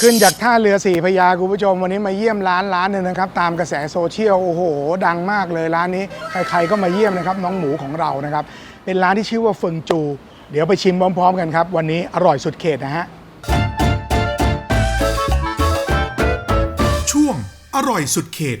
ขึ้นจากท่าเรือสี่พยาคุณผู้ชมวันนี้มาเยี่ยมร้านร้านหนึ่งนะครับ ตามกระแสโซเชียลโอ้โห ดังมากเลยร้านนี้ ใครๆก็มาเยี่ยมนะครับ น้องหมูของเรานะครับ เป็นร้านที่ชื่อว่าเฟิงจู เดี๋ยวไปชิมพร้อมๆกันครับ วันนี้อร่อยสุดเขตนะฮะช่วงอร่อยสุดเขต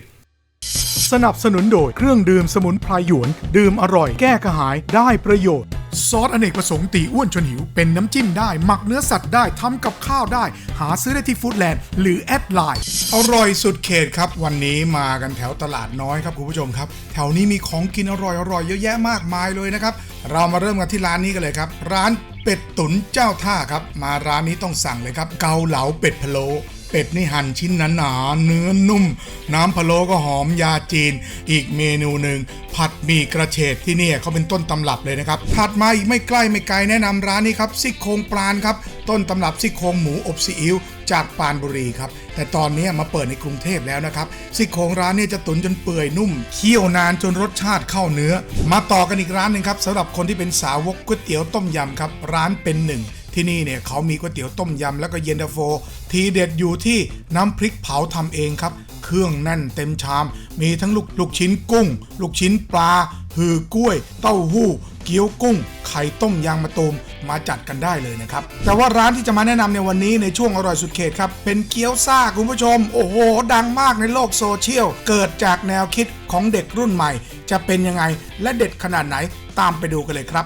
สนับสนุนโดยเครื่องดื่มสมุนไพรหยวน ดื่มอร่อยแก้กระหายได้ประโยชน์ ซอสอเนกประสงค์ตีอ้วนชวนหิว เป็นน้ำจิ้มได้ หมักเนื้อสัตว์ได้ทำกับข้าวได้ หาซื้อได้ที่ฟู้ดแลนด์หรือแอดไลน์อร่อยสุดเขตครับ วันนี้มากันแถวตลาดน้อยครับคุณผู้ชมครับ แถวนี้มีของกินอร่อยอร่อยเยอะแยะมากมายเลยนะครับ เรามาเริ่มกันที่ร้านนี้กันเลยครับ ร้านเป็ดตุ๋นเจ้าท่าครับ มาร้านนี้ต้องสั่งเลยครับ เกาเหลาเป็ดพะโล้ เป็ดนี่หั่นชิ้นหนาๆเนื้อนุ่ม น้ำพะโล้ก็หอมยาจีน อีกเมนูหนึ่งผัดหมี่กระเฉดที่นี่เขาเป็นต้นตำรับเลยนะครับถัดมาอีกไม่ใกล้ไม่ไกลแนะนำร้านนี้ครับซี่โครงปลานครับต้นตำรับซี่โครงหมูอบซีอิ๊วจากปานบุรีครับแต่ตอนนี้มาเปิดในกรุงเทพแล้วนะครับซี่โครงร้านนี่ยจะตุ๋นจนเปื่อยนุ่มเคี่ยวนานจนรสชาติเข้าเนื้อ มาต่อกันอีกร้านหนึ่งครับสำหรับคนที่เป็นสาวกก๋วยเตี๋ยวต้มยำครับร้านเป็นหนึ่ง ที่นี่เนี่ยเขามีก๋วยเตี๋ยวต้มยำแล้วก็เย็นตาโฟ ทีเด็ดอยู่ที่น้ำพริกเผาทำเองครับ เครื่องแน่นเต็มชาม มีทั้งลูกลูกชิ้นกุ้ง ลูกชิ้นปลา หือกล้วย เต้าหู้ เกี๊ยวกุ้ง ไข่ต้มยางมะตูมมาจัดกันได้เลยนะครับ แต่ว่าร้านที่จะมาแนะนำในวันนี้ในช่วงอร่อยสุดเขตครับ เป็นเกี๊ยวซ่าคุณผู้ชม โอ้โห ดังมากในโลกโซเชียล เกิดจากแนวคิดของเด็กรุ่นใหม่ จะเป็นยังไงและเด็ดขนาดไหนตามไปดูกันเลยครับ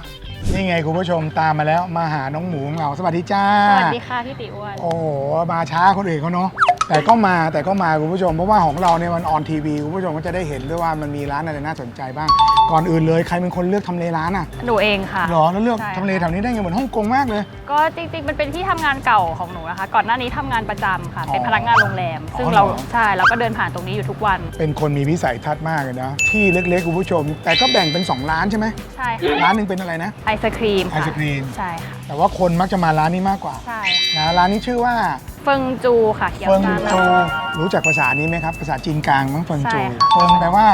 นี่ไงคุณผู้ชมตามมาแล้วมาหาน้องหมูของเราสวัสดีจ้า สวัสดีค่ะพี่ติอ้วน โอ้โหมาช้าคนอื่นเขาเนาะ แต่ก็มาแต่ก็มาคุณผู้ชม เพราะว่าของเราเนี่ยมันออนทีวีคุณผู้ชมก็จะได้เห็นด้วยว่ามันมีร้านอะไรน่าสนใจบ้าง ก่อนอื่นเลยใครเป็นคนเลือกทำเลร้านอะหนูเองค่ะ หรอแล้วเลือกใช่ ทำเลแถวนี้ได้ไงเหมือนฮ่องกงมากเลย ก็จริงๆ มันเป็นที่ทำงานเก่าของหนูนะคะ ก่อนหน้านี้ทำงานประจำค่ะ อ๋อเป็นพนักงานโรงแรม ซึ่งอ๋อเราเหรอใช่เราก็เดินผ่านตรงนี้อยู่ทุกวัน เป็นคนมีวิสัยทัศน์มากเลยนะที่เล็กๆคุณผู้ชม แต่ก็แบ่งเป็น2ร้านใช่ไหมใช่ค่ะร้านหนึ่งเป็นอะไรนะ ไอศครีมไอศกรีม ใช่ค่ะ แต่ว่าคนมักจะมาร้านนี้มากกว่าใช่ นะร้านนี้ชื่อว่า เฟิงจูค่ะเกี๊ยวเฟิงซ่าจูรู้จักภาษานี้ไหมครับภาษาจีนกลางมั้งเฟิงจูใช่ค่ะเฟิงแปลว่า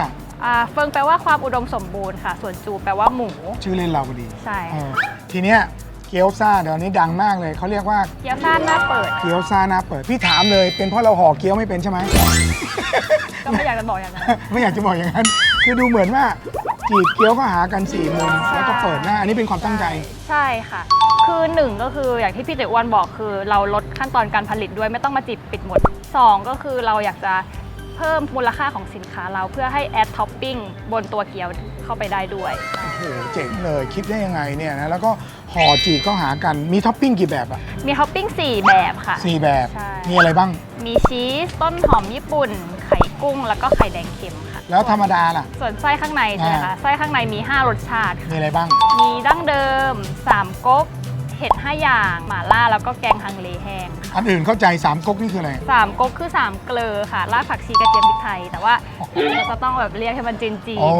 อ่าเฟิงแปลว่าความอุดมสมบูรณ์ค่ะ ส่วนจูแปลว่าหมู ชื่อเล่นเราพอดีใช่เออทีเนี้ยเกี๊ยวซ่าเดี๋ยวนี้ดังมากเลยเขาเรียกว่าเกี๊ยวซ่าหน้าเปิดเกี๊ยวซ่าหนาเปิดพี่ถามเลยเป็นเพราะเราห่อเกี๊ยวไม่เป็นใช่ไหมก็ไม่อยากจะบอกอย่างนั้นไม่อยากจะบอกอย่างนั้น คือดูเหมือนว่าจีบเกี๊ยวก็หากันสี่มุมแล้วก็เปิดหน้าอันนี้เป็นความตั้งใจ ใช่ค่ะ คือหนึ่งก็คืออย่างที่พี่ติอ้วนบอกคือเราลดขั้นตอนการผลิตด้วยไม่ต้องมาจีบปิดหมดสองก็คือเราอยากจะเพิ่มมูลค่าของสินค้าเราเพื่อให้แอดท็อปปิ้งบนตัวเกี๊ยวเข้าไปได้ด้วย โอ้โหเจ๋งเลยคิดได้ยังไงเนี่ยนะแล้วก็ห่อจีบก็หากันมีท็อปปิ้งกี่แบบอะมีท็อปปิ้ง4 แบบค่ะ สี่แบบใช่ มีอะไรบ้าง มีชีส ต้นหอมญี่ปุ่น ไข่กุ้ง แล้วก็ไข่แดงเค็มค่ะ แล้วธรรมดาล่ะ ส่วนไส้ข้างในใช่ไหมอ่าคะไส้ข้างในมี 5 รสชาติมีค่ะอะไรบ้าง มีดั้งเดิม 3ก๊กเห็ด5อย่างหม่าล่าแล้วก็แกงฮังเลแห้งค่ะอันอื่นเข้าใจสามก๊กนี่คืออะไร สามก๊กคือ 3 เกลือค่ะรากผักชีกระเทียมพริกไทย แต่ว่าเราจะต้องแบบเรียกให้มันจีนจีนอ๋อ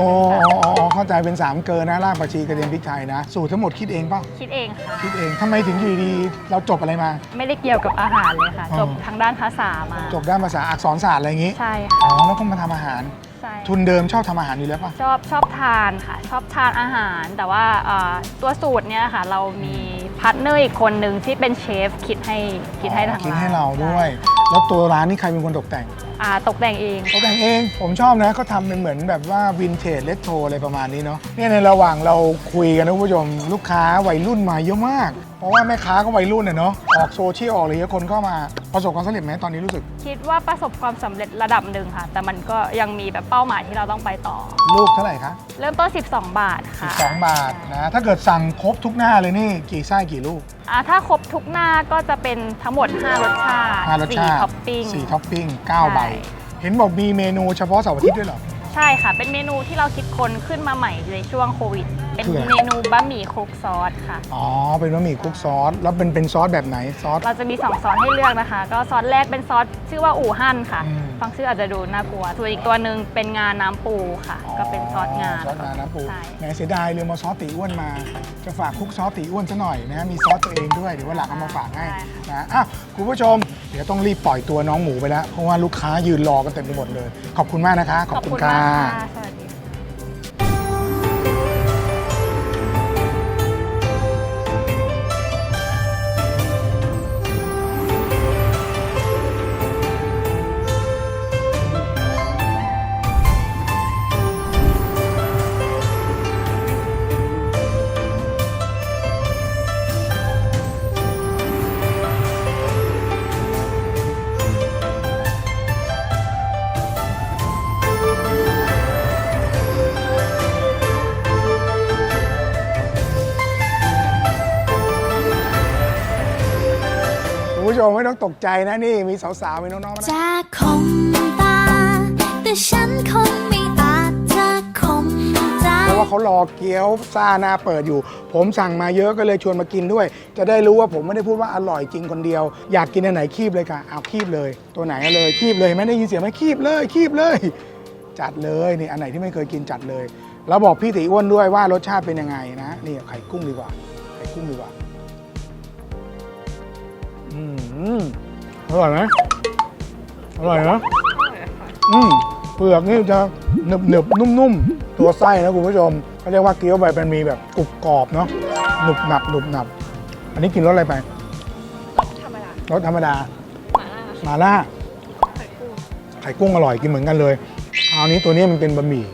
อ๋ออ๋อเข้าใจเป็นสามเกลือนะรากผักชีกระเทียมพริกไทยนะ สูตรทั้งหมดคิดเองเปล่ะคิดเองค่ะ คิดเองทำไมถึงอยู่ดีๆเราจบอะไรมา ไม่ได้เกี่ยวกับอาหารเลยค่ะ อ๋อ จบทางด้านภาษามาจบด้านภาษาอักษรศาสตร์อะไรอย่างงี้ ใช่อ๋อค่ะแล้วก็มาทำอาหาร ใช่ ทุนเดิมชอบทำอาหารอยู่แล้วป่ะ ชอบชอบทานค่ะ ชอบทานอาหาร แต่ว่าเอ่อตัวสูตรเนี่ยค่ะ เรามีพาร์ทเนอร์อีกคนหนึ่งที่เป็นเชฟคิดให้คิดให้ทางคิดร้านให้เราด้วยใช่แล้วตัวร้านนี่ใครเป็นคนตกแต่ง อ่าตกแต่งเอง ตกแต่งเอง ผมชอบนะเขาทำเป็นเหมือนแบบว่าวินเทจเลตโทอะไรประมาณนี้เนาะเนี่ยในระหว่างเราคุยกันนะคุณผู้ชมลูกค้าวัยรุ่นมาเยอะมาก เพราะว่าแม่ค้าก็วัยรุ่นน่ะเนาะออกโซเชียลออกอะไรเงี้ยคนเข้ามาประสบความสำเร็จไหมตอนนี้รู้สึก คิดว่าประสบความสำเร็จระดับหนึ่งค่ะ แต่มันก็ยังมีแบบเป้าหมายที่เราต้องไปต่อ ลูกเท่าไหร่คะเริ่มต้น 12 บาทค่ะ12 บาทนะถ้าเกิดสั่งครบทุกหน้าเลยนี่กี่ไส้กี่ลูก อ่าถ้าครบทุกหน้าก็จะเป็นทั้งหมด 5 รสชาติห้ารสชาติ4ท็อปปิ้ง สี่ท็อปปิ้งเก้าใบเห็นบอกมีเมนูเฉพาะเสาร์อาทิตย์ด้วยเหรอใใช่ค่ะ เป็นเมนูที่เราคิดค้นขึ้นมาใหม่ในช่วงโควิด เป็นคืออะไร เมนูบะหมี่คลุกซอสค่ะ อ๋อ เป็นบะหมี่คลุกซอส แล้วเป็นเป็นซอสแบบไหนซอส เราจะมี 2 ซอสให้เลือกนะคะ ก็ซอสแรกเป็นซอสชื่อว่าอู่ฮั่นค่ะ อืม ฟังชื่ออาจจะดูน่ากลัวส่วนอีกตัวหนึ่งเป็นงาน้ำปูค่ะ ก็เป็นซอสงาซอสงาน้ำปูใช่แหมเสียดายลืมเอาซอสตีอ้วนมา จะฝากคลุกซอสตีอ้วนซะหน่อยนะมีซอสตัวเองด้วยเดี๋ยววันหลังเอามาฝากให้นะอะคุณผู้ชมเดี๋ยวต้องรีบปล่อยตัวน้องหมูไปแล้ว เพราะว่าลูกค้ายืนรอกันเต็มไปหมดเลย ขอบคุณมากนะคะ ขอบคุณค่ะมากค่ะสวัสดี ต้องตกใจนะนี่มีสาวๆมีน้องๆมานะจะคมตา แต่ฉันคงไม่อาจจะคมใจเพราะว่าเขารอเกี๊ยวซ่าหน้าเปิดอยู่ ผมสั่งมาเยอะก็เลยชวนมากินด้วย จะได้รู้ว่าผมไม่ได้พูดว่าอร่อยจริงคนเดียว อยากกินอันไหนคีบเลยค่ะเอาคีบเลย ตัวไหนเอาเลยคีบเลยไม่ได้ยินเสียงไหมคีบเลยคีบเลย จัดเลยนี่อันไหนที่ไม่เคยกินจัดเลย แล้วบอกพี่ตีอ้วนด้วยว่ารสชาติเป็นยังไงนะนี่ไข่กุ้งดีกว่าไข่กุ้งดีกว่า อืมอร่อยไหมอร่อยนะอืมเปลือกนี่จะหนึบหนึบๆนุ่มๆตัวไส้นะคุณผู้ชมเขาเรียกว่าเกี๊ยวใบมันมีแบบกรุบกรอบเนาะหนุบหนับหนุบหนับ อันนี้กินรสอะไรไปธรรมดารสธรรมดาหมาล่ามาล่าไข่กุ้งอร่อยกินเหมือนกันเลยคราวนี้ตัวนี้มันเป็นบะหมี่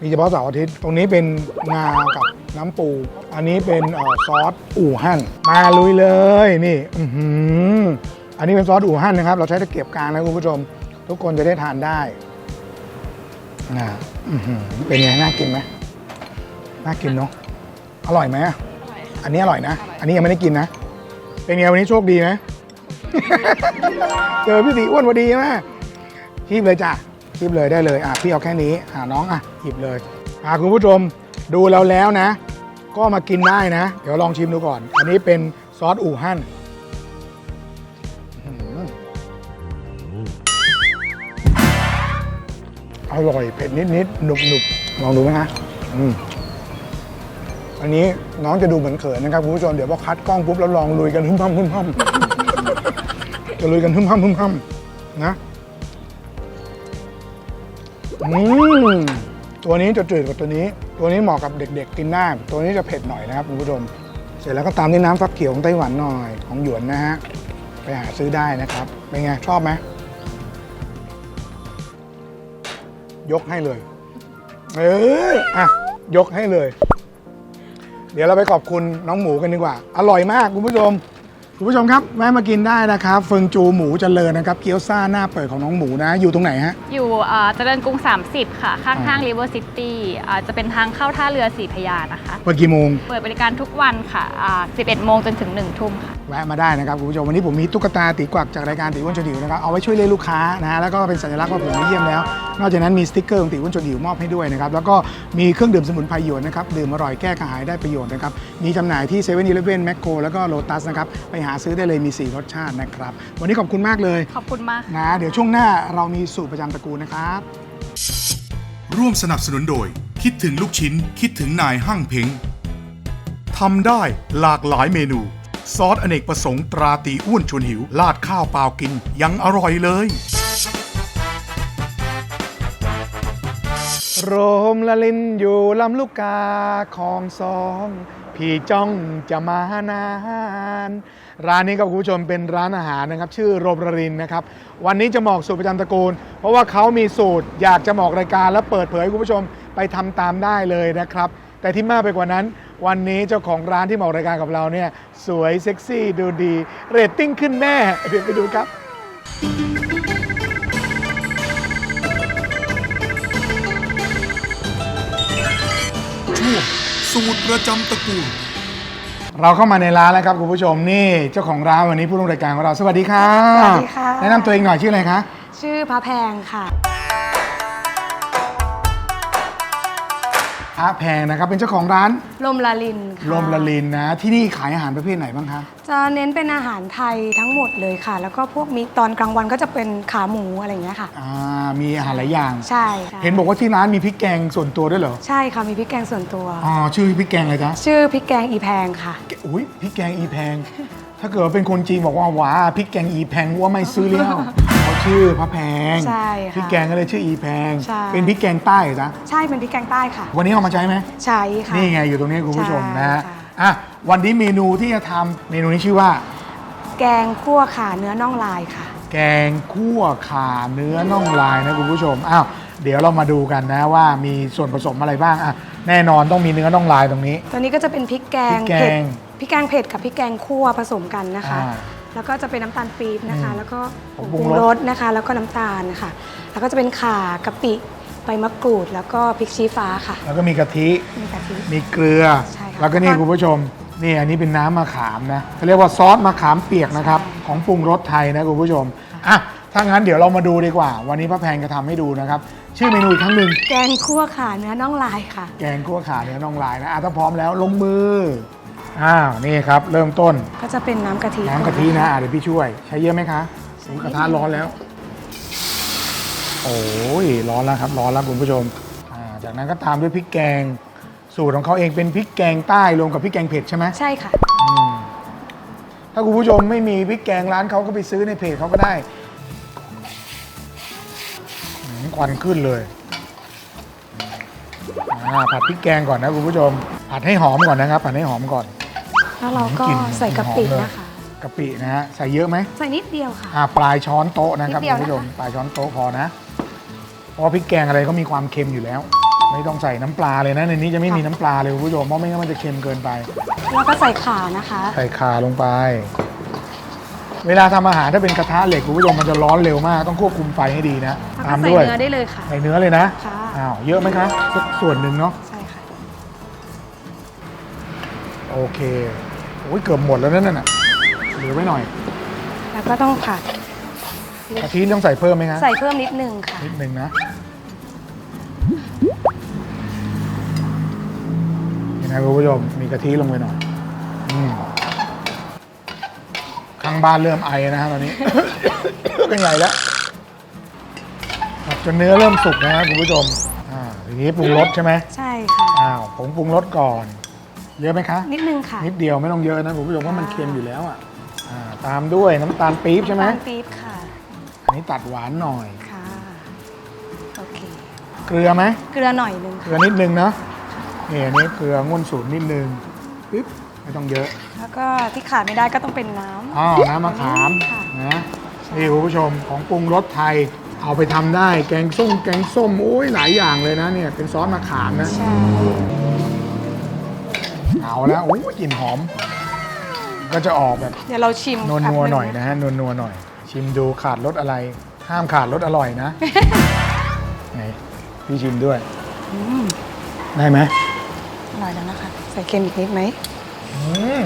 มีเฉพาะเสาร์อาทิตย์ ตรงนี้เป็นงากับน้ำปู อันนี้เป็นเอ่อซอสอู่ฮั่นมาลุยเลยนี่อือหืออันนี้เป็นซอสอู่ฮั่นนะครับ เราใช้ตะเกียบกลางนะคุณผู้ชม ทุกคนจะได้ทานได้นะอื้อหือเป็นไงน่ากินไหมน่ากินเนาะอร่อยไหมอะอันนี้อร่อยนะ อันนี้ยังไม่ได้กินนะ เป็นไงวันนี้โชคดีไหมเจอพี่ตีอ้วนพอดีใช่ไหมคีบเลยจ้ะคีบเลยได้เลยอะพี่เอาแค่นี้อะน้องอะหยิบเลยอะคุณผู้ชมดูเราแล้วนะ ก็มากินได้นะ เดี๋ยวลองชิมดูก่อน อันนี้เป็นซอสอู่ฮั่นอร่อยเผ็ดนิดๆหนุบๆลองดูไหมฮะอืมอันนี้น้องจะดูเหมือนเขินนะครับคุณผู้ชมเดี๋ยวพอคัดกล้องปุ๊บแล้วลองลุยกันหึ่มห้ำหึ่มห้ำจะลุยกันหึ่มห้ำหึ่มห้ำนะอืมตัวนี้จะจืดกว่าตัวนี้ ตัวนี้เหมาะกับเด็กๆกินได้ตัวนี้จะเผ็ดหน่อยนะครับคุณผู้ชมเสร็จแล้วก็ตามด้วยน้ำฟักเขียวของไต้หวันหน่อยของหยวนนะฮะไปหาซื้อได้นะครับเป็นไงชอบไหมยกให้เลย เอออะยกให้เลย เดี๋ยวเราไปขอบคุณน้องหมูกันดีกว่า อร่อยมากคุณผู้ชม คุณผู้ชมครับแวะมากินได้นะครับเฟิงจูหมูเจริญนะครับเกี๊ยวซ่าหน้าเปิดของน้องหมูนะ อยู่ตรงไหนฮะ อยู่อ่าเจริญกรุง 30 ค่ะ ข้างห้าง River City อ่าจะเป็นทางเข้าท่าเรือสีพระยานะคะ เปิดกี่โมง เปิดบริการทุกวันค่ะอ่า11 โมงจนถึง 1 ทุ่มค่ะ แวะมาได้นะครับคุณผู้ชมวันนี้ผมมีตุ๊กตาตีกวักจากรายการตีอ้วนชวนหิวนะครับเอาไว้ช่วยเล่นลูกค้านะฮะแล้วก็เป็นสัญลักษณ์ว่าผมมาเยี่ยมแล้ว นอกจากนั้นมีสติ๊กเกอร์ของตีอ้วนชวนหิวมอบให้ด้วยนะครับแล้วก็มีเครื่องดื่มสมุนไพรหยวนนะครับดื่มอร่อยแก้กระหายได้ประโยชน์นะครับมีจำหน่ายที่เซเว่นอีเลฟเว่นแมคโครแล้วก็โลตัสนะครับไปหาซื้อได้เลยมี 4 รสชาตินะครับวันนี้ขอบคุณมากเลยขอบคุณมากนะเดี๋ยวช่วงหน้าเรามีสูตรประจำตระกูลนะครับร่วมสนับสนุนโดย คิดถึงลูกชิ้น คิดถึงนายหั่งเพ้งทำได้หลากหลายเมนู ซอสอเนกประสงค์ตราตีอ้วนชวนหิวลาดข้าวเปล่ากินยังอร่อยเลย โรมละลินอยู่ลำลูกกาคลองสอง พี่จ้องจะมานาน ร้านนี้ครับคุณผู้ชมเป็นร้านอาหารนะครับ ชื่อโรมละลินนะครับ วันนี้จะหมอกสูตรประจำตระกูล เพราะว่าเขามีสูตรอยากจะหมอกรายการแล้วเปิดเผยให้คุณผู้ชมไปทำตามได้เลยนะครับ แต่ที่มากไปกว่านั้น วันนี้เจ้าของร้านที่หมอกรายการกับเราเนี่ยสวยเซ็กซี่ดูดี เรตติ้งขึ้นแน่เดี๋ยวไปดูครับ ช่วงสูตรประจำตระกูล เราเข้ามาในร้านแล้วครับคุณผู้ชมนี่เจ้าของร้านวันนี้ผู้ร่วมรายการของเราสวัสดีค่ะสวัสดีค่ะ แนะนำตัวเองหน่อยชื่ออะไรคะ ชื่อพระแพงค่ะ พระแพงนะครับเป็นเจ้าของร้านลมลาลินค่ะลมละลินนะ ที่นี่ขายอาหารประเภทไหนบ้างคะ จะเน้นเป็นอาหารไทยทั้งหมดเลยค่ะ แล้วก็พวกมีตอนกลางวันก็จะเป็นขาหมูอะไรอย่างเงี้ยค่ะ อ่ามีอาหารหลายอย่าง ใช่ค่ะเห็นบอกว่าที่ร้านมีพริกแกงส่วนตัวด้วยเหรอใช่ค่ะมีพริกแกงส่วนตัว อ๋อชื่อพริกแกงอะไรจ๊ะชื่อพริกแกงอีแพงค่ะ อุ้ยพริกแกงอีแพง ถ้าเกิดว่าเป็นคนจีนบอกว่าว้าพริกแกงอีแพงว่าไม่ซื้อแล้วเขา ชื่อพระแพงใช่ค่ะพริกแกงก็เลยชื่ออีแพง ใช่ เป็นพริกแกงใต้เหรอจ๊ะใช่เป็นพริกแกงใต้ค่ะ วันนี้เอามาใช้ไหม ใช่ค่ะ นี่ไงอยู่ตรงนี้คุณผู้ชมนะฮะใช่ค่ะ อะวันนี้เมนูที่จะทำเมนูนี้ชื่อว่า แกงคั่วขาเนื้อน่องลายค่ะ แกงคั่วข่าเนื้อน่องลายนะคุณผู้ชม อ้าว เดี๋ยวเรามาดูกันนะว่ามีส่วนผสมอะไรบ้างอะแน่นอนต้องมีเนื้อน่องลายตรงนี้ ตัวนี้ก็จะเป็นพริกแกงพริกแกง เผ็ดพริกแกงเผ็ดกับพริกแกงคั่วผสมกันนะคะ อ่า แล้วก็จะเป็นน้ำตาลปี๊บนะคะอืมแล้วก็ผผงงปรุปงรุงรรสสนะคะ แล้วก็น้ำตาลนะคะแล้วก็จะเป็นข่ากะปิใบมะกรูด แล้วก็พริกชี้ฟ้าค่ะแล้วก็มีกะทิ มีกะทิ มีเกลือ ใช่ค่ะ แล้วก็นี่คุณผู้ชม นี่อันนี้เป็นน้ำมะขามนะเขาเรียกว่าซอสมะขามเปียกนะครับ ของปรุงรสไทยนะคุณผู้ชม อะ ถ้างั้นเดี๋ยวเรามาดูดีกว่า วันนี้พระแพงจะทำให้ดูนะครับ ชื่อเมนูอีกครั้งหนึ่งแกงคั่วขาเนื้อน่องลายค่ะ แกงคั่วขาเนื้อน่องลายนะอะถ้าพร้อมแล้วลงมือ อ้าวนี่ครับ เริ่มต้นก็จะเป็นน้ำกะทิน้ำกะทินะอะเดี๋ยวพี่ช่วย ใช้เยอะไหมคะอุ๊ยกระทะร้อนแล้ว โอ้ยร้อนแล้วครับ ร้อนแล้วคุณผู้ชมอ่าจากนั้นก็ตามด้วยพริกแกง สูตรของเขาเองเป็นพริกแกงใต้รวมกับพริกแกงเผ็ดใช่ไหมใช่ค่ะถ้าคุณผู้ชมไม่มีพริกแกงร้านเขาก็ไปซื้อในเพจเขาก็ได้อืมควันขึ้นเลยอ่าผัดพริกแกงก่อนนะคุณผู้ชม ผัดให้หอมก่อนนะครับ ผัดให้หอมก่อน แล้วเราก็กลิ่นใส่กะปิหอมเลยนะคะ กะปินะฮะใส่เยอะไหมใส่นิดเดียวค่ะ อ่าปลายช้อนโต๊ะนะครับนิดเดีคุยวณผู้ชมนะคะปลายช้อนโต๊ะพอนะเพราะว่าพริกแกงอะไรก็มีความเค็มอยู่แล้ว ไม่ต้องใส่น้ำปลาเลยนะในนี้จะไม่มีน้ำปลาเลยคุณผู้ชมเพราะไม่งั้นมันจะเค็มเกินไป แล้วก็ใส่ขานะคะ ใส่ข่าลงไป เวลาทำอาหารถ้าเป็นกระทะเหล็กคุณผู้ชมมันจะร้อนเร็วมาก ต้องควบคุมไฟให้ดีนะแล้วตาก็มใส่ด้วยเนื้อได้เลยค่ะ ใส่เนื้อเลยนะค่ะ อ้าวเยอะไหมคะสักส่วนหนึ่งเนาะใช่ค่ะ โอเค โอ้ยเกือบหมดแล้วนั่นน่ะเหลือไว้หน่อยแล้วก็ต้องผัดกะทิต้องใส่เพิ่มไหมคะใส่เพิ่มนิดนึงค่ะ นิดหนึ่งนะนี่นะคุณผู้ชมมีกะทิลงไปหน่อยอืมข้างบ้านเริ่มไอนะฮะตอนนี้ เป็นไงแล้วผัดจนเนื้อเริ่มสุกนะฮะคุณผู้ชมอ่าทีนี้ปรุงรสใช่ไหมใช่ค่ะ อ้าวผงปรุงรสก่อน เยอะไหมคะ นิดนึงค่ะนิดเดียวไม่ต้องเยอะนะคุณผู้ชมว่ามันเค็มอยู่แล้วอะอ่าตามด้วยน้ำตาลปี๊บใช่ไหมน้ำตาลปี๊บค่ะอันนี้ตัดหวานหน่อย ค่ะโอเคเกลือไหมเกลือหน่อยนึงเกค่ะลือนิดนึงนะนี่อันนี้เกลืองุ่นสูตรนิดนึงปึ๊บไม่ต้องเยอะ แล้วก็ที่ขาดไม่ได้ก็ต้องเป็นน้ำ อ๋อน้ำมะขามค่ะ นะนี่คุณผู้ชมของปรุงรสไทยเอาไปทำได้แกงส้มแกงส้มโอ้ยหลายอย่างเลยนะเนี่ยเป็นซอสมะขามนะใช่ เอาแล้วโอ้ยกลิ่นหอม ก็จะออกแบบเดี๋ยวเราชิมนัวแป๊บนัวงๆหน่อยนะฮะนัวนัวๆหน่อย ชิมดูขาดรสอะไร ห้ามขาดรสอร่อยนะไหนพี่ชิมด้วยอืมได้ไหมอร่อยแล้วนะคะ ใส่เค็มอีกนิดไหมอืม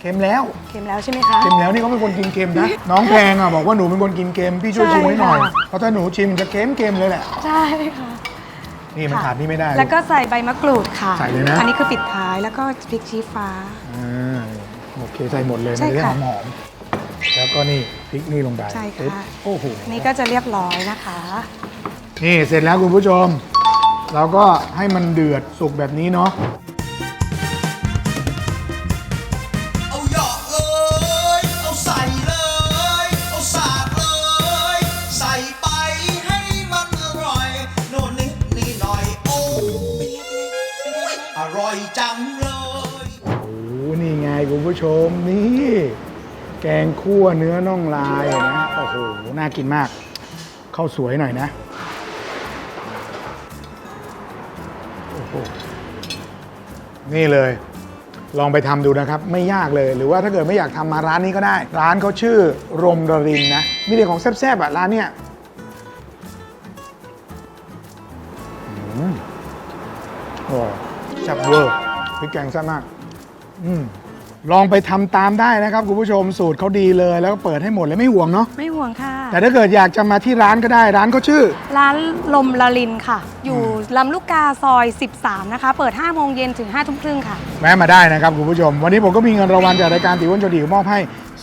เค็มแล้ว เค็มแล้วใช่ไหมคะ เค็มแล้วนี่เขาเป็นคนกินเค็มนะ น้องแพงอะบอกว่าหนูเป็นคนกินเค็มพี่ช่วยใช่ชิมให้หน่อยค่ะ เพราะถ้าหนูชิมจะเค็มเค็มเลยแหละ ใช่ค่ะ นี่มันขาดนี่ไม่ได้แล้วก็ใส่ใบมะกรูดค่ะใส่เลยนะ อันนี้คือปิดท้ายแล้วก็พริกชี้ฟ้า อ่าโอเคใส่หมดเลยใช่มันจะได้หค่ะอมหอมๆแล้วก็นี่พริกนี่ลงไปใช่ค่ะ ปึ๊บโอ้โห นี่ก็จะเรียบร้อยนะคะ นี่เสร็จแล้วคุณผู้ชม เราก็ให้มันเดือดสุกแบบนี้เนาะ ผู้ชมนี่ แกงคั่วเนื้อน่องลายนะโอ้โหน่ากินมากข้าวสวยหน่อยนะโอ้โหนี่เลย ลองไปทำดูนะครับ ไม่ยากเลยหรือว่าถ้าเกิดไม่อยากทำมาร้านนี้ก็ได้ ร้านเขาชื่อรมรรินนะ มีแต่ของแซ่บๆอะร้านเนี้ยอืมอร่อยแซ่บเวอร์พริกแกงแซ่บมาก อืม ลองไปทำตามได้นะครับคุณผู้ชมสูตรเขาดีเลยแล้วก็เปิดให้หมดเลยไม่ห่วงเนาะไม่ห่วงค่ะ แต่ถ้าเกิดอยากจะมาที่ร้านก็ได้ร้านก็ชื่อ ร้านลมละลินค่ะ อยู่ลำลูกกาซอย 13 นะคะ เปิด 5 โมงเย็นถึง5ทุ่มครึ่งค่ะ แวะมาได้นะครับคุณผู้ชม วันนี้ผมก็มีเงินรางวัลจากรายการตีอ้วนโจดีมอบให้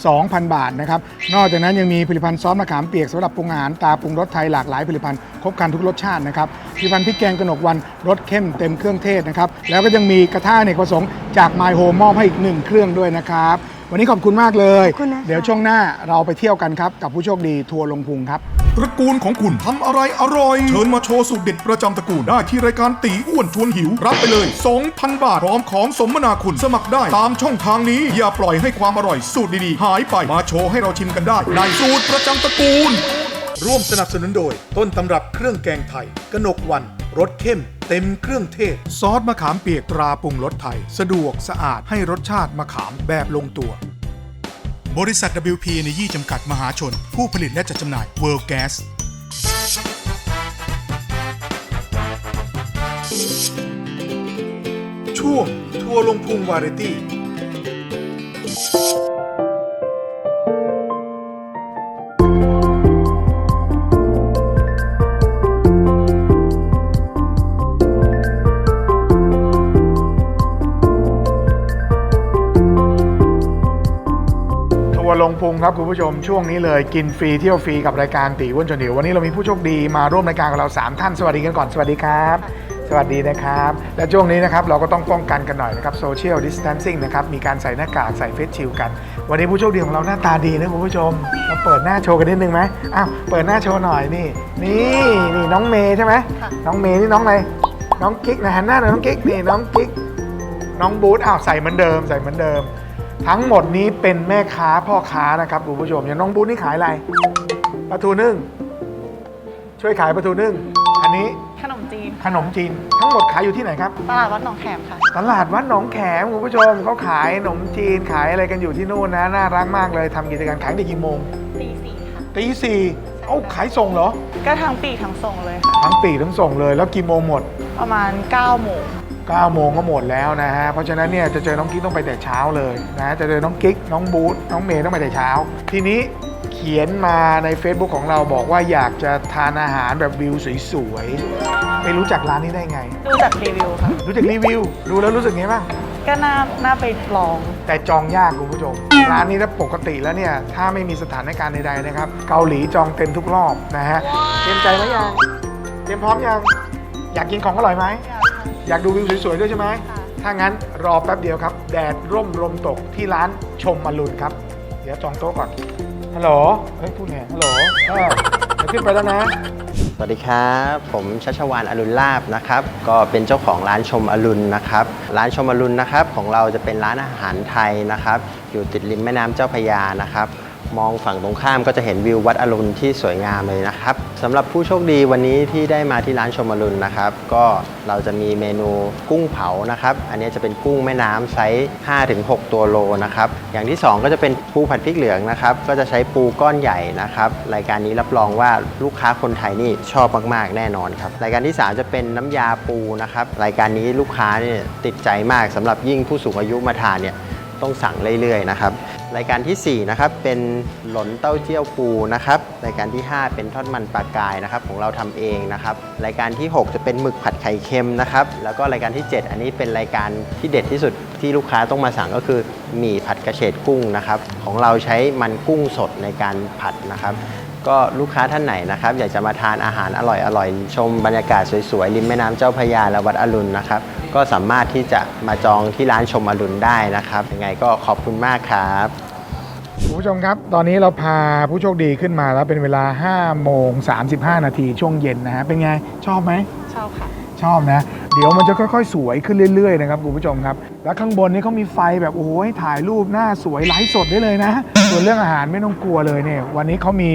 2,000 บาทนะครับ นอกจากนั้นยังมีผลิตภัณฑ์ซอสมะขามเปียกสำหรับปรุงอาหารตาปรุงรสไทยหลากหลายผลิตภัณฑ์ครบครันทุกรสชาตินะครับผลิตภัณฑ์พริกแกงกระหนกวันรสเข้มเต็มเครื่องเทศนะครับ แล้วก็ยังมีกระทะอเนกประสงค์จาก My Home มอบให้อีกหนึ่งเครื่องด้วยนะครับ วันนี้ขอบคุณมากเลยขอบคุณนะคะเดี๋ยวช่วงหน้าเราไปเที่ยวกันครับกับผู้โชคดีทัวร์ลงพุงครับต ระกูลของคุณทำอะไรอร่อย เชิญมาโชว์สูตรเด็ดประจำตระกูลได้ที่รายการตีอ้วนชวนหิว รับไปเลย 2,000 บาทพร้อมของสมนาคุณสมัครได้ ตามช่องทางนี้ อย่าปล่อยให้ความอร่อยสูตรดีๆ หายไปมาโชว์ให้เราชิมกันได้ ในสูตรประจำตระกูล ร่วมสนับสนุนโดย ต้นตำรับเครื่องแกงไทยกนกวันรสเข้มเต็มเครื่องเทศ ซอสมะขามเปียกตราปรุงรสไทย สะดวกสะอาดให้รสชาติมะขามแบบลงตัว บริษัท WP Energy จำกัดมหาชน ผู้ผลิตและจัดจำหน่าย World Gas ช่วงทัวร์ลงพุงวาไรตี้ พุงครับคุณผู้ชมช่วงนี้เลยกินฟรีเที่ยวฟรีกับรายการตีอ้วนจนหิววันนี้เรามีผู้โชคดีมาร่วมรายการกับเรา 3 ท่านสวัสดีกันก่อนสวัสดีครับ สวัสดีนะครับ และช่วงนี้นะครับเราก็ต้องป้องกันกันหน่อยนะครับโซเชียลดิส a ทนซิ่งนะครับมีการใส่หน้ากากใส่เฟสชิลกัน วันนี้ผู้โชคดีของเราหน้าตาดีนะคุณผู้ชมเราเปิดหน้าโชว์กันนิดนึงไหมอ้าวเปิดหน้าโชว์หน่อยนี่ นี่นี่น้องเมย์ใช่ไหมน้องเมย์นี่น้องอะไรน้องกิ๊กนะหันหน้าหน่อยน้องกิ๊กนี่น้องกิ๊กน้องบูธอ้าวใส่เหมือนเดิมใส่เหมือนเดิม ทั้งหมดนี้เป็นแม่ค้าพ่อค้านะครับคุณผู้ชมอย่างน้องบูธนี่ขายอะไรปลาทูนึ่ง ช่วยขายปลาทูนึ่ง อันนี้ขนมจีน ขนมจีน ทั้งหมดขายอยู่ที่ไหนครับ ตลาดวัดหนองแขมค่ะ ตลาดวัดหนองแขมคุณผู้ชมเขาขายขนมจีนขายอะไรกันอยู่ที่นู่นนะน่ารักมากเลยทำกิจการขายได้กี่โมงตีสี่ค่ะ ตีสี่เอ้าขายส่งเหรอก็ทั้งปีกทั้งส่งเลยค่ะทั้งปีทั้งส่งเลย แล้วกี่โมงหมด ประมาณ9โมง 9โมงก็หมดแล้วนะฮะ เพราะฉะนั้นเนี่ยจะเจอน้องกิ๊กต้องไปแต่เช้าเลยนะ จะเจอน้องกิ๊ก น้องบูธน้องเมย์ต้องไปแต่เช้า ทีนี้เขียนมาใน Facebook ของเราบอกว่าอยากจะทานอาหารแบบวิวสวยๆ ไม่รู้จักร้านนี้ได้ไง ดูจากรีวิวค่ะ รู้จักรีวิว ดูแล้วรู้สึกไงบ้าง ก็น่าน่าไปลอง แต่จองยากคุณผู้ชม ร้านนี้ถ้าปกติแล้วเนี่ย ถ้าไม่มีสถานการณ์ใดๆนะครับ เกาหลีจองเต็มทุกรอบนะฮะ เตรียมใจไหมยัง เตรียมพร้อมยัง อยากกินของอร่อยไหม อยาก ดูวิวสวยๆด้วยใช่ไหม ถ้างั้นรอแป๊บเดียวครับ แดดร่มลมตกที่ร้านชมมารุนครับ เดี๋ยวจองโต๊ะก่อน ฮัลโหล เฮ้ยพูดไงฮัลโหลเออเดี๋ยวขึ้นไปแล้วนะ สวัสดีครับ ผมชัชวานอรุณลาบนะครับ ก็เป็นเจ้าของร้านชมอรุณนะครับ ร้านชมอรุณนะครับ ของเราจะเป็นร้านอาหารไทยนะครับ อยู่ติดริมแม่น้ำเจ้าพระยานะครับ มองฝั่งตรงข้ามก็จะเห็นวิววัดอรุณที่สวยงามเลยนะครับสำหรับผู้โชคดีวันนี้ที่ได้มาที่ร้านชมอรุณนะครับ ก็เราจะมีเมนูกุ้งเผานะครับ อันนี้จะเป็นกุ้งแม่น้ำไซส์5-6 ตัวโลนะครับ อย่างที่ 2 ก็จะเป็นปูผัดพริกเหลืองนะครับ ก็จะใช้ปูก้อนใหญ่นะครับ รายการนี้รับรองว่าลูกค้าคนไทยนี่ชอบมากๆแน่นอนครับ รายการที่ 3 จะเป็นน้ำยาปูนะครับ รายการนี้ลูกค้าเนี่ยติดใจมากสำหรับยิ่งผู้สูงอายุมาทานเนี่ยต้องสั่งเรื่อยๆนะครับ รายการทีสี่ 4 นะครับ เป็นหลนเต้าเจี้ยวปูนะครับ รายการที่ 5 เป็นทอดมันปลากายนะครับ ของเราทำเองนะครับ รายการที่ 6 จะเป็นหมึกผัดไข่เค็มนะครับ แล้วก็รายการที่ 7 อันนี้เป็นรายการที่เด็ดที่สุดที่ลูกค้าต้องมาสั่งก็คือหมี่ผัดกระเฉดกุ้งนะครับ ของเราใช้มันกุ้งสดในการผัดนะครับ ก็ลูกค้าท่านไหนนะครับ อยากจะมาทานอาหารอร่อยๆชมบรรยากาศสวยๆริมแม่น้ำเจ้าพระยาและวัดอรุณนะครับ ก็สามารถที่จะมาจองที่ร้านชมอรุณได้นะครับยังไงก็ขอบคุณมากครับคุณผู้ชมครับ ตอนนี้เราพาผู้โชคดีขึ้นมาแล้วเป็นเวลา5โมง35 นาทีช่วงเย็นนะฮะเป็นไงชอบไหมชอบค่ะ ชอบนะ เดี๋ยวมันจะค่อยๆ สวยขึ้นเรื่อยๆนะครับคุณผู้ชมครับ แล้วข้างบนนี้เขามีไฟแบบโอ้โหให้ถ่ายรูปหน้าสวยไลฟ์สดได้เลยนะ ส่วนเรื่องอาหารไม่ต้องกลัวเลยเนี่ยวันนี้เขามี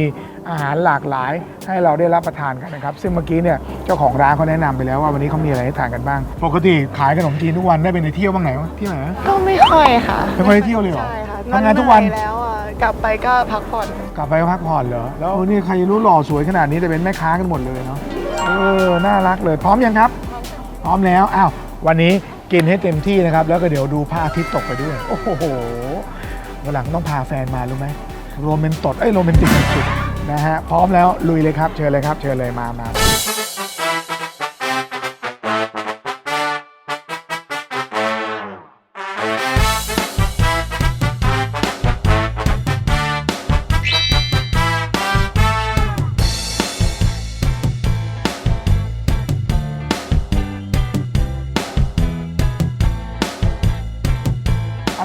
อาหารหลากหลายให้เราได้รับประทานกันนะครับ ซึ่งเมื่อกี้เนี่ยเจ้าของร้านเขาแนะนำไปแล้วว่าวันนี้เขามีอะไรให้ทานกันบ้าง ปกติขายขนมจีนทุกวันได้ไปในเที่ยวบ้างไหนวะเที่ยวไหนวะ ก็ไม่ค่อยค่ะไม่ค่อยได้เที่ยวเลยเหรอใช่ค่ะทำงานทุกวัน เหอยแล้วอะกลับไปก็พักผ่อนกลับไปพักผ่อนเหรอแล้วเออนี่ใครจะรู้หล่อสวยขนาดนี้แต่เป็นแม่ค้ากันหมดเลยเนาะเออน่ารักเลยพร้อมยังครับ พร้อมแล้วอ้าววันนี้กินให้เต็มที่นะครับ แล้วก็เดี๋ยวดูพระอาทิตย์ตกไปด้วย โอ้โห วันหลังต้องพาแฟนมารู้ไหมโรแมนตดเอ้ยโรแมนติกสุดๆนะฮะพร้อมแล้วลุยเลยครับเชิญเลยครับเชิญเลยมามา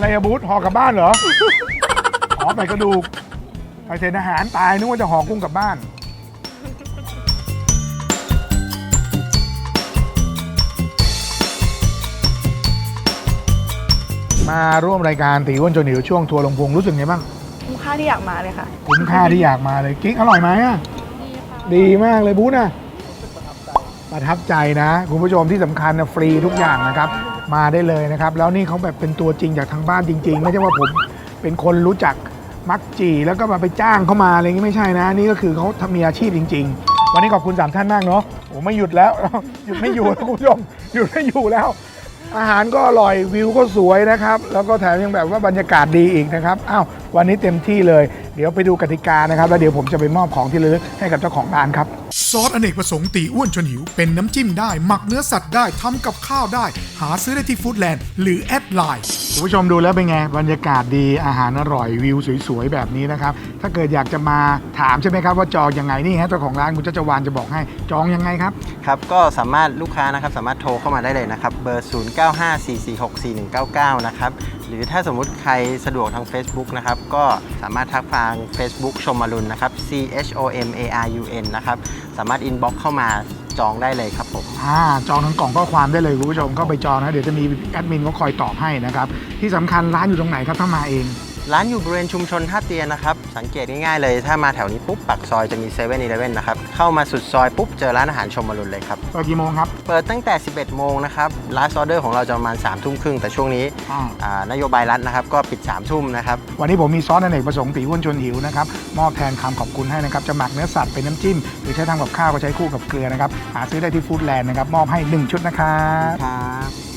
อะไรอะบูธห่อกลับบ้านเหรอห่อไปกระดูกไปเศษอาหารตายนึกว่าจะห่อกุ้งกลับบ้าน มาร่วมรายการตีอ้วนจนหิวช่วงทัวร์ลงพุงรู้สึกไงบ้าง คุ้มค่าที่อยากมาเลยค่ะ คุ้มค่าที่อยากมาเลยกิ๊กอร่อยไหมอะดีมากเลยบูธนะ ประทับใจนะ คุณผู้ชมที่สำคัญนะฟรีทุกอย่างนะครับ มาได้เลยนะครับ แล้วนี่เขาแบบเป็นตัวจริงจากทางบ้านจริง ๆ ไม่ใช่ว่าผมเป็นคนรู้จักมักจีแล้วก็มาไปจ้างเขามาอะไรอย่างนี้ไม่ใช่นะ นี่ก็คือเขาทำมีอาชีพจริง ๆ วันนี้ขอบคุณสามท่านมากเนาะโอ้ไม่หยุดแล้ว หยุดไม่อยู่แล้วคุณผู้ชมหยุดไม่อยู่แล้ว อาหารก็อร่อยวิวก็สวยนะครับ แล้วก็แถมยังแบบว่าบรรยากาศดีอีกนะครับอ้าววันนี้เต็มที่เลย เดี๋ยวไปดูกติกานะครับ แล้วเดี๋ยวผมจะไปมอบของที่ระลึกให้กับเจ้าของร้านครับ ซอสอเนกประสงค์ตีอ้วนชวนหิว เป็นน้ำจิ้มได้ หมักเนื้อสัตว์ได้ทำกับข้าวได้ หาซื้อได้ที่ฟู้ดแลนด์หรือแอด ไลน์คุณผู้ชมดูแล้วเป็นไง บรรยากาศดีอาหารอร่อยวิวสวยๆ แบบนี้นะครับ ถ้าเกิดอยากจะมาถามใช่ไหมครับว่าจองยังไงนี่ฮะเจ้าของร้านคุณจัจวานจะบอกให้จองยังไงครับ ครับ ก็สามารถลูกค้านะครับสามารถโทรเข้ามาได้เลยนะครับ เบอร์ 0954464199 นะครับ หรือถ้าสมมุติใครสะดวกทาง Facebook นะครับ ก็สามารถทักทาง Facebook ชมอรุณนะครับ C H O M A R U N นะครับสามารถอินบ็อกเข้ามา จองได้เลยครับผม อ่าจองทั้งกล่องข้อความได้เลยคุณผู้ชมก็ไปจองนะเดี๋ยวจะมีแอดมินเขาคอยตอบให้นะครับที่สำคัญร้านอยู่ตรงไหนครับถ้ามาเอง ร้านอยู่บริเวณชุมชนท่าเตียนนะครับ สังเกตง่ายๆเลย ถ้ามาแถวนี้ปุ๊บปักซอยจะมี7 e เ e ่ e อนะครับ เข้ามาสุดซอยปุ๊บเจอร้านอาหารชมอรุณเลยครับ เปิดกี่โมงครับ เปิดตั้งแต่ 11 โมงนะครับลาสออเดอร์ของเราจะประมาณ3ทุ่มครึ่งแต่ช่วงนี้อ่า อ่านโยบายรัฐนะครับ ก็ปิด3ทุ่มนะครับ วันนี้ผมมีซอสอเนกประสงค์ตีอ้วนชวนหิวนะครับมอบแทนคำขอบคุณให้นะครับจะหมักเนื้อสัตว์เป็นน้ำจิ้ม หรือใช้ทำกับข้าวก็ใช้คู่กับเกลือนะครับหาซื้อได้ที่ฟู้ดแลนด์นะครับมอบให้ 1 ชุดนะครับ ครับ